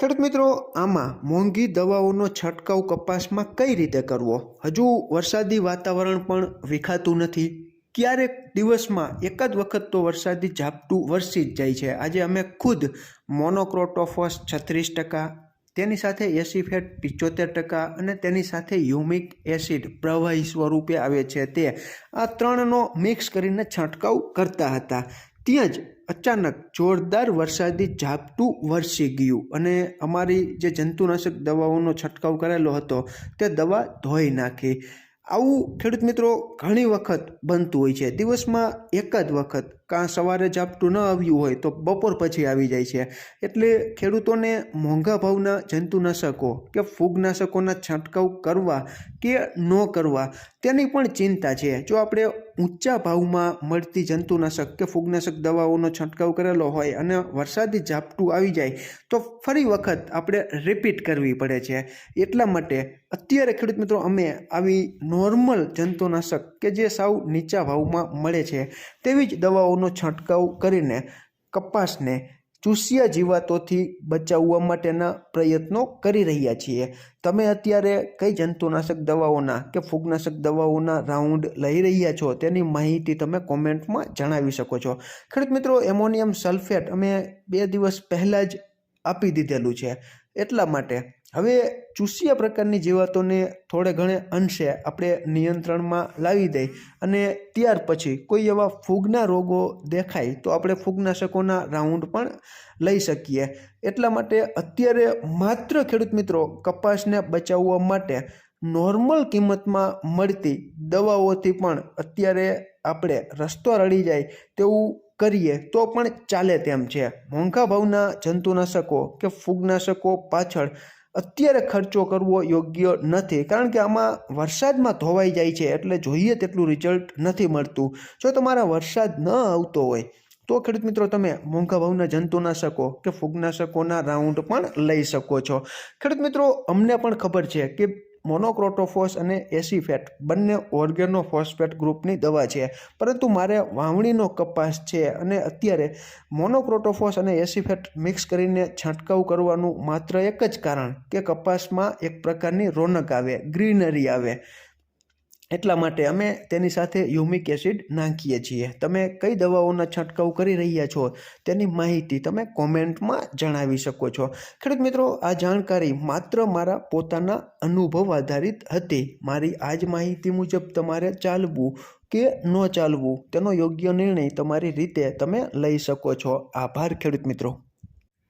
ખેડૂત મિત્રો, આમાં મોંઘી દવાઓનો છંટકાવ કપાસમાં કઈ રીતે કરવો? હજુ વરસાદી વાતાવરણ પણ વિખાતું નથી. ક્યારેક દિવસમાં એક જ વખત તો વરસાદી ઝાપટું વરસી જ જાય છે. આજે અમે ખુદ મોનોક્રોટોફોસ છત્રીસ ટકા, તેની સાથે એસી ફેટ પિચોતેર ટકા અને તેની સાથે હ્યુમિક એસિડ પ્રવાહી સ્વરૂપે આવે છે તે આ ત્રણનો મિક્સ કરીને છંટકાવ કરતા હતા. ત્યાં જ અચાનક જોરદાર વરસાદી ઝાપટું વરસી ગયું અને અમારી જે જંતુનાશક દવાઓનો છંટકાવ કરેલો હતો, તે દવા ધોઈ નાખી. આવું ખેડૂત મિત્રો ઘણી વખત બનતું હોય છે. દિવસમાં એક જ વખત કાં સવારે ઝાપટું ન આવ્યું હોય તો બપોર પછી આવી જાય છે. એટલે ખેડૂતોને મોંઘા ભાવના જંતુનાશકો કે ફૂગનાશકોના છંટકાવ કરવા કે ન કરવા તેની પણ ચિંતા છે. જો આપણે ઊંચા ભાવમાં મળતી જંતુનાશક કે ફૂગનાશક દવાઓનો છંટકાવ કરેલો હોય અને વરસાદી ઝાપટું આવી જાય તો ફરી વખત આપણે રિપીટ કરવી પડે છે. એટલા માટે અત્યારે ખેડૂત મિત્રો અમે આવી નોર્મલ જંતુનાશક કે જે સાવ નીચા ભાવમાં મળે છે તેવી જ દવાઓનો છંટકાવ કરીને કપાસને ચૂસિયા જીવાતોથી બચાવવા માટેના પ્રયત્નો કરી રહ્યા છીએ. તમે અત્યારે કઈ જંતુનાશક દવાઓના કે ફૂગનાશક દવાઓના રાઉન્ડ લઈ રહ્યા છો તેની માહિતી તમે કોમેન્ટમાં જણાવી શકો છો. ખેડૂત મિત્રો, એમોનિયમ સલ્ફેટ અમે બે દિવસ પહેલાં જ આપી દીધેલું છે. એટલા માટે હવે ચૂસિયા પ્રકારની જીવાતોને થોડે ઘણે અંશે આપણે નિયંત્રણમાં લાવી દઈ અને ત્યાર પછી કોઈ એવા ફૂગના રોગો દેખાય તો આપણે ફૂગનાશકોના રાઉન્ડ પણ લઈ શકીએ. એટલા માટે અત્યારે માત્ર ખેડૂત મિત્રો કપાસને બચાવવા માટે નોર્મલ કિંમતમાં મળતી દવાઓથી પણ અત્યારે આપણે રસ્તો રળી જાય તેવું કરીએ તો પણ ચાલે તેમ છે. મોંઘા ભાવના જંતુનાશકો કે ફૂગનાશકો પાછળ અત્યારે ખર્ચો કરવો યોગ્ય નથી. કારણ કે આમાં વરસાદમાં ધોવાઈ જાય છે એટલે જોઈએ તેટલું રિઝલ્ટ નથી મળતું. જો તમારા વરસાદ ન આવતો હોય, તો ખેડૂત મિત્રો તમે મોંઘા ભાવના જંતુનાશકો કે ફૂગનાશકોના રાઉન્ડ પણ લઈ શકો છો. ખેડૂત મિત્રો, અમને પણ ખબર છે કે મોનોક્રોટોફોસ અને એસીફેટ, બંને ઓર્ગેનો ફોસ્ફેટ ગ્રુપની દવા છે. પરંતુ મારે વાવણીનો કપાસ છે અને અત્યારે મોનોક્રોટોફોસ અને એસીફેટ મિક્સ કરીને છંટકાવ કરવાનું માત્ર એક જ કારણ કે કપાસમાં એક પ્રકારની રોનક આવે, ગ્રીનરી આવે. એટલા માટે અમે તેની સાથે હ્યુમિક એસિડ નાખીએ છીએ. તમે કઈ દવાઓના છંટકાવ કરી રહ્યા છો તેની માહિતી તમે કોમેન્ટમાં જણાવી શકો છો. ખેડૂત મિત્રો, આ જાણકારી માત્ર મારા પોતાના અનુભવ આધારિત હતી. મારી આ જ માહિતી મુજબ તમારે ચાલવું કે ન ચાલવું તેનો યોગ્ય નિર્ણય તમારી રીતે તમે લઈ શકો છો. આભાર ખેડૂત મિત્રો.